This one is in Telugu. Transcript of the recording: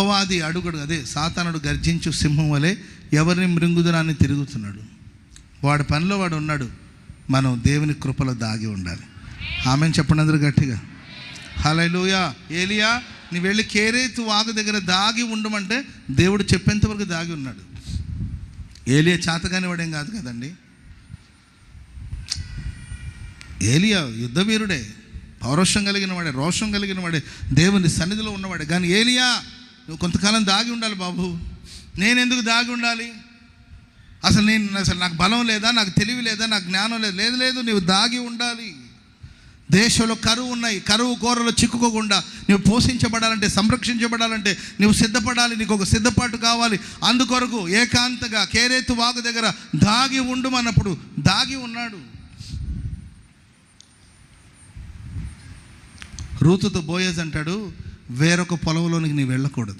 అపవాది అడుగుడు అదే సాతానుడు గర్జించు సింహం వలె ఎవరిని మృంగుదనాన్ని తిరుగుతున్నాడు? వాడి పనిలో వాడు ఉన్నాడు. మనం దేవుని కృపలో దాగి ఉండాలి. ఆమె చెప్పండి అందరూ గట్టిగా. హలలుయా ఏలియా నీ వెళ్ళి కేరేతు వాగు దగ్గర దాగి ఉండమంటే దేవుడు చెప్పేంతవరకు దాగి ఉన్నాడు. ఏలియా చేతగాని వాడేం కాదు కదండి. ఏలియా యుద్ధవీరుడే. పౌరుషం కలిగిన వాడే రోషం కలిగిన వాడే దేవుని సన్నిధిలో ఉన్నవాడే. కానీ ఏలియా నువ్వు కొంతకాలం దాగి ఉండాలి బాబు. నేను ఎందుకు దాగి ఉండాలి? అసలు నేను అసలు నాకు బలం లేదా? నాకు తెలివి లేదా? నాకు జ్ఞానం లేదు. లేదు లేదు నువ్వు దాగి ఉండాలి. దేశంలో కరువు ఉన్నాయి. కరువు కూరలో చిక్కుకోకుండా నువ్వు పోషించబడాలంటే సంరక్షించబడాలంటే నువ్వు సిద్ధపడాలి. నీకు ఒక సిద్ధపాటు కావాలి. అందుకొరకు ఏకాంతగా కేరేతు వాగు దగ్గర దాగి ఉండుమన్నప్పుడు దాగి ఉన్నాడు. రూతుతో బోయేజ్ అంటాడు వేరొక పొలంలోనికి నీ వెళ్ళకూడదు.